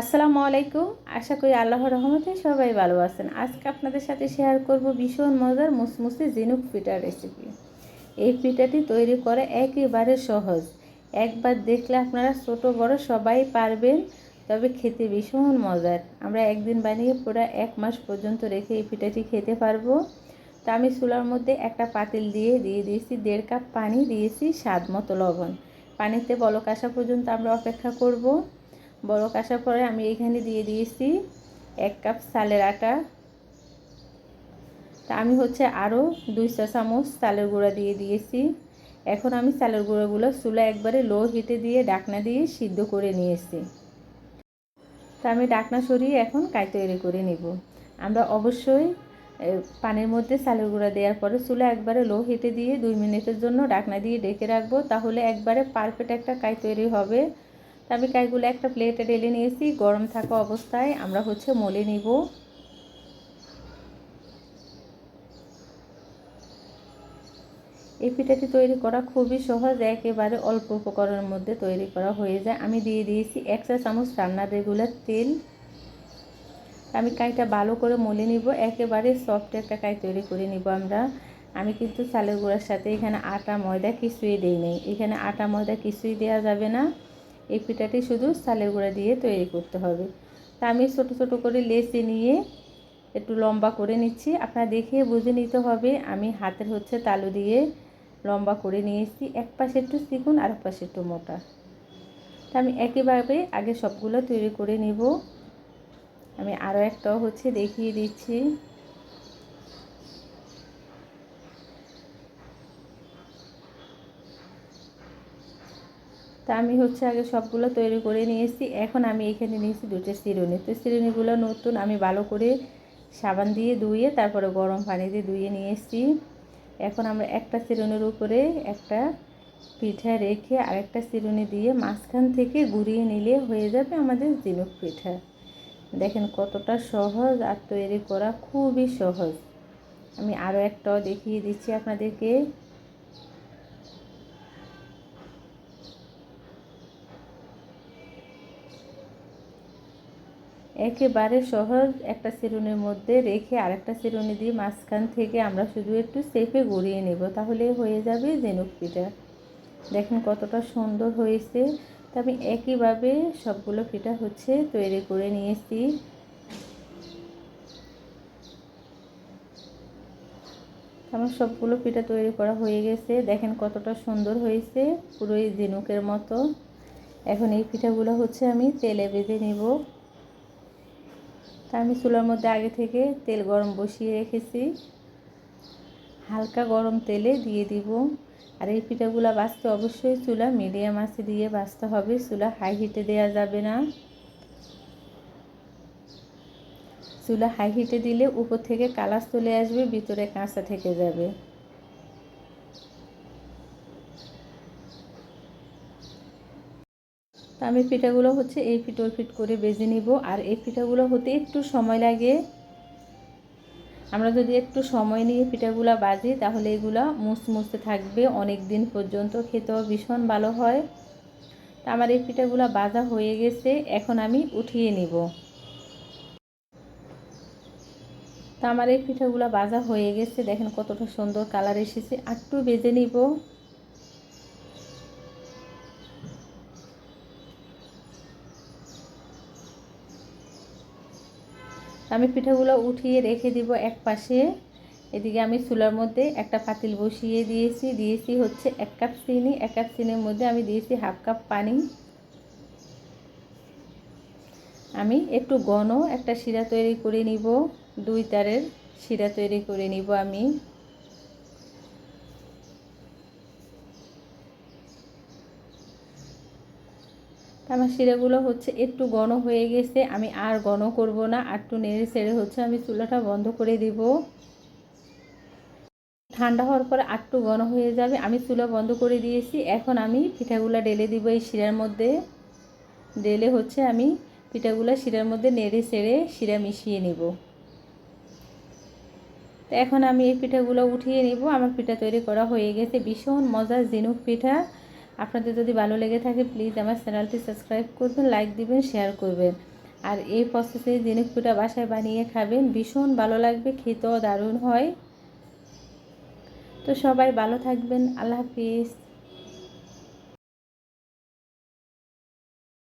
আসসালামু আলাইকুম। আশা করি আল্লাহর রহমতে সবাই ভালো আছেন। আজকে আপনাদের সাথে শেয়ার করব ভীষণ মজার মুসমুসে জিনুক পিঠার রেসিপি এই পিঠাটি তৈরি করা একেবারে সহজ। একবার দেখলে আপনারা ছোট, বড় সবাই পারবেন, তবে খেতে ভীষণ মজার। আমরা একদিন বানিয়ে পুরো এক মাস পর্যন্ত রেখে এই পিঠাটি খেতে পারব। তো আমি চুলার মধ্যে একটা পাতিল দিয়ে দিয়ে দিয়েছি, দেড় কাপ পানি দিয়েছি স্বাদ মতো লবণ। পানিতে বলক আসা পর্যন্ত আমরা অপেক্ষা করব। বড় আসার পরে আমি এখানে দিয়ে দিয়েছি এক কাপ চালের আটা। তা আমি হচ্ছে আরও দুই চা চামচ চালের গুঁড়া দিয়ে দিয়েছি। এখন আমি চালের গুঁড়োগুলো চুলা একবারে লো হিটে দিয়ে ডাকনা দিয়ে সিদ্ধ করে নিয়েছি। তা আমি ডাকনা সরিয়ে এখন কাই তৈরি করে নিব। আমরা অবশ্যই পানির মধ্যে চালের গুঁড়া দেওয়ার পরে চুলা একবারে লো হিটে দিয়ে দুই মিনিটের জন্য ডাকনা দিয়ে ডেকে রাখব। তাহলে একবারে পারফেক্ট একটা কাই তৈরি হবে। তা আমি কাইগুলো একটা প্লেটে ঢেলে নিয়েছি, গরম থাকা অবস্থায় আমরা হচ্ছে মলে নিব। এই পিঠাটি তৈরি করা খুবই সহজ, একেবারে অল্প উপকরণের মধ্যে তৈরি করা হয়ে যায়। আমি দিয়ে দিয়েছি এক চা চামচ রান্নার রেগুলার তেল। আমি কাইটা ভালো করে মলে নিব, একেবারে সফট একটা কাই তৈরি করে নিব আমরা। আমি কিন্তু চালের গুঁড়ার সাথে এখানে আটা, ময়দা কিছুই দিই নেই। এখানে আটা, ময়দা কিছুই দেওয়া যাবে না। এই পিঠাটি শুধু চালের গুঁড়া দিয়ে তৈরি করতে হবে। তা আমি ছোট ছোট করে লেসে নিয়ে একটু লম্বা করে নিচ্ছি। আপনারা দেখে বুঝে নিতে হবে, আমি হাতের হচ্ছে তালু দিয়ে লম্বা করে নিয়েছি। এক পাশে একটু চিকুন আর এক পাশে একটু মোটা। তা আমি একইভাবে আগে সবগুলো তৈরি করে নিব। আমি আরও একটাও হচ্ছে দেখিয়ে দিচ্ছি। তা আমি হচ্ছে আগে সবগুলো তৈরি করে নিয়েছি। এখন আমি এখানে নিয়েছি দুটো চিরুনি। তো চিরুনিগুলো নতুন আমি ভালো করে সাবান দিয়ে ধুয়ে, তারপরে গরম পানি দিয়ে ধুয়ে নিয়েছি। এখন আমরা একটা চিরুনির উপরে একটা পিঠা রেখে আরেকটা চিরুনি দিয়ে মাঝখান থেকে ঘুরিয়ে নিলে হয়ে যাবে আমাদের জিনুক পিঠা। দেখেন কতটা সহজ আর তৈরি করা খুবই সহজ। আমি আরও একটাও দেখিয়ে দিচ্ছি আপনাদেরকে। একেবারে সহজ একটা চিরুনির মধ্যে রেখে আরেকটা চিরুনি দিয়ে মাঝখান থেকে আমরা শুধু একটু সেপে গড়িয়ে নেব, তাহলে হয়ে যাবে জেনুক পিঠা। দেখেন কতটা সুন্দর হয়েছে। তা আমি একইভাবে সবগুলো পিঠা হচ্ছে তৈরি করে নিয়েছি। আমার সবগুলো পিঠা তৈরি করা হয়ে গেছে। দেখেন কতটা সুন্দর হয়েছে, পুরোই ঝিনুকের মতো। এখন এই পিঠাগুলো হচ্ছে আমি তেলে বেঁধে নিব। তা আমি চুলার মধ্যে আগে থেকে তেল গরম বসিয়ে রেখেছি। হালকা গরম তেলে দিয়ে দিব। আর এই পিঠাগুলো বাঁচতে অবশ্যই চুলা মিডিয়াম আছে দিয়ে বাঁচতে হবে। চুলা হাই হিটে দেওয়া যাবে না। চুলা হাই হিটে দিলে উপর থেকে কালার চলে আসবে, ভিতরে কাঁচা থেকে যাবে। আমি পিঠাগুলো হচ্ছে এই ফিট ওই ফিট করে বেজে নিব। আর এই পিঠাগুলো হতে একটু সময় লাগে। আমরা যদি একটু সময় নিয়ে পিঠাগুলো বাজি, তাহলে এগুলো মুসমুসে থাকবে অনেক দিন পর্যন্ত। খেতেও ভীষণ ভালো হয়। তা আমার এই পিঠাগুলো বাজা হয়ে গেছে, এখন আমি উঠিয়ে নিব। তা আমার এই পিঠাগুলো বাজা হয়ে গেছে, দেখেন কতটা সুন্দর কালার এসেছে। একটু বেজে নিব। আমি পিঠাগুলো উঠিয়ে রেখে দিব এক পাশে। এদিকে আমি চুলার মধ্যে একটা পাতিল বসিয়ে দিয়েছি। দিয়েছি হচ্ছে এক কাপ চিনি। এক কাপ চিনির মধ্যে আমি দিয়েছি হাফ কাপ পানি। আমি একটু ঘন একটা শিরা তৈরি করে নিব। দুই তারের শিরা তৈরি করে নিব আমি। আমার শিরাগুলো হচ্ছে একটু ঘন হয়ে গেছে, আমি আর ঘন করব না, আর একটু নেড়ে ছেড়ে হচ্ছে আমি চুলাটা বন্ধ করে দিব। ঠান্ডা হওয়ার পরে আটটু ঘন হয়ে যাবে, আমি চুলা বন্ধ করে দিয়েছি, এখন আমি পিঠাগুলো ডেলে দিব এই শিরার মধ্যে। ডেলে হচ্ছে আমি পিঠাগুলো শিরার মধ্যে নেড়ে ছেড়ে শিরা মিশিয়ে নিব। তো এখন আমি এই পিঠাগুলো উঠিয়ে নিব, আমার পিঠা তৈরি করা হয়ে গেছে, ভীষণ মজার জিনুক পিঠা। আপনাদের যদি ভালো লেগে থাকে প্লিজ আমার চ্যানেলটি সাবস্ক্রাইব করবেন লাইক দিবেন শেয়ার করবেন। আর এই প্রসেসে জিনিসটা বাসায় বানিয়ে খাবেন, ভীষণ ভালো লাগবে, খেতেও দারুণ হয়। তো সবাই ভালো থাকবেন, আল্লাহ হাফিজ।